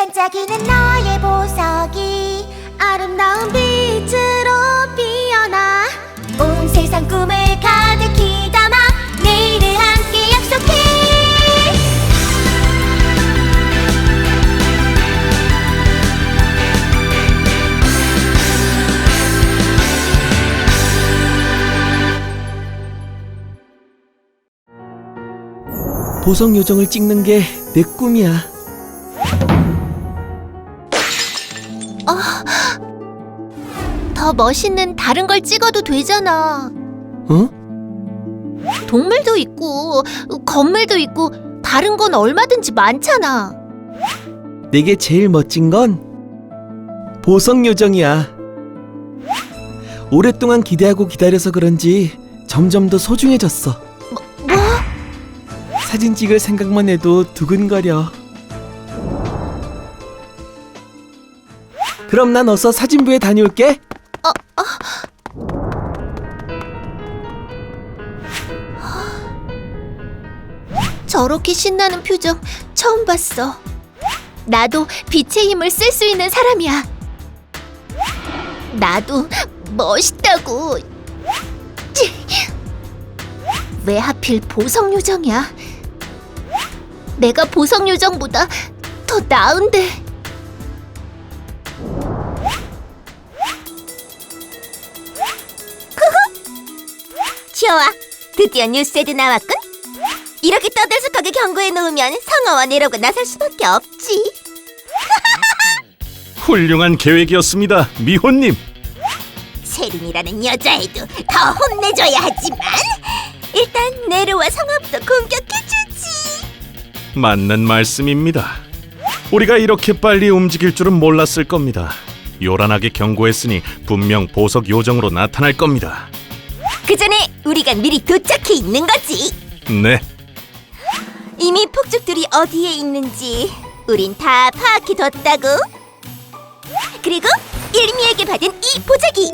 반짝이는 너의 보석이 아름다운 빛으로 피어나 온 세상 꿈을 가득히 담아 내일을 함께 약속해 보석 요정을 찍는 게 내 꿈이야. 더 멋있는 다른 걸 찍어도 되잖아. 어? 동물도 있고 건물도 있고 다른 건 얼마든지 많잖아. 내게 제일 멋진 건 보석 요정이야. 오랫동안 기대하고 기다려서 그런지 점점 더 소중해졌어. 뭐? 사진 찍을 생각만 해도 두근거려. 그럼 난 어서 사진부에 다녀올게. 저렇게 신나는 표정 처음 봤어. 나도 빛의 힘을 쓸 수 있는 사람이야. 나도 멋있다고. 찌. 왜 하필 보석 요정이야? 내가 보석 요정보다 더 나은데. 좋아 드디어 뉴스에도 나왔군 이렇게 떠들썩하게 경고해 놓으면 성어와 내려고 나설 수밖에 없지 훌륭한 계획이었습니다, 미호님. 세린이라는 여자애도 더 혼내줘야 하지만 일단 네로와 성화부터 공격해주지 맞는 말씀입니다. 우리가 이렇게 빨리 움직일 줄은 몰랐을 겁니다. 요란하게 경고했으니 분명 보석 요정으로 나타날 겁니다. 그 전에 우리가 미리 도착해 있는 거지. 네, 이미 폭죽들이 어디에 있는지 우린 다 파악해뒀다고. 그리고 일미에게 받은 이 보자기.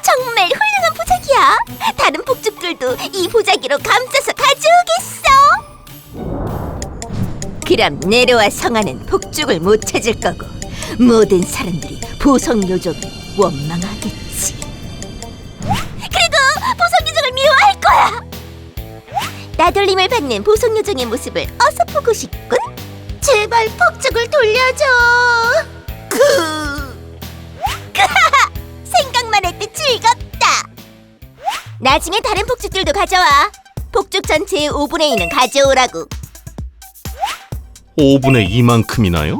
정말 훌륭한 보자기야. 다른 폭죽들도 이 보자기로 감싸서 가져오겠어. 그럼 네로와 성아는 폭죽을 못 찾을 거고 모든 사람들이 보석 요정을 원망하겠 거야 나돌림을 받는 보석 요정의 모습을 어서 보고 싶군. 제발 폭죽을 돌려줘. 그. 생각만 해도 즐겁다. 나중에 다른 폭죽들도 가져와. 폭죽 전체의 5분의 1은 가져오라고. 5분의 2만큼이나요?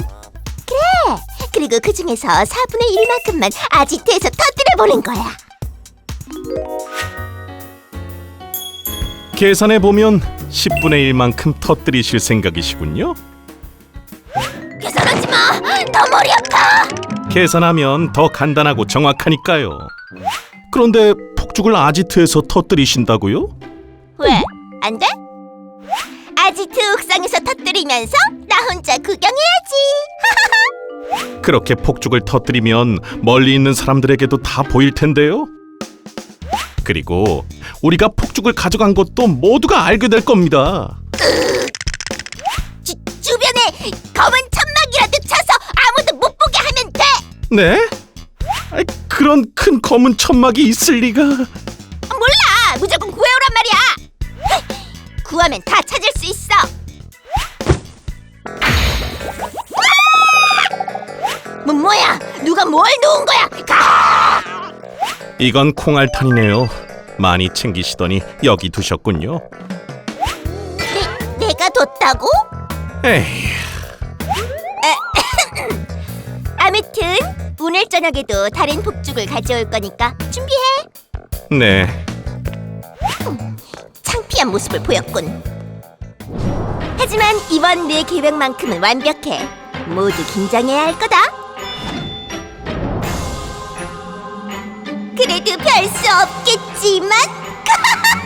그리고 그 중에서 4분의 1만큼만 아지트에서 터뜨려 보는 거야. 계산해 보면 10분의 1만큼 터뜨리실 생각이시군요. 계산하지 마. 더 머리 아파. 계산하면 더 간단하고 정확하니까요. 그런데 폭죽을 아지트에서 터뜨리신다고요? 왜? 안 돼? 아지트 옥상에서 터뜨리면서 나 혼자 구경해야지. 그렇게 폭죽을 터뜨리면 멀리 있는 사람들에게도 다 보일 텐데요. 그리고 우리가 폭죽을 가져간 것도 모두가 알게 될 겁니다. 주, 주변에 검은 천막이라도 쳐서 아무도 못 보게 하면 돼. 네? 아이, 그런 큰 검은 천막이 있을 리가. 몰라, 무조건 구해오란 말이야. 구하면 다 찾을 수 있어. 뭐 뭐야? 누가 뭘 놓은 거야? 가! 이건 콩알탄이네요. 많이 챙기시더니 여기 두셨군요. 내, 내가 뒀다고? 에이, 아무튼 오늘 저녁에도 다른 폭죽을 가져올 거니까 준비해. 네. 창피한 모습을 보였군. 하지만 이번 내 계획만큼은 완벽해. 모두 긴장해야 할 거다. 별 수 없겠지만.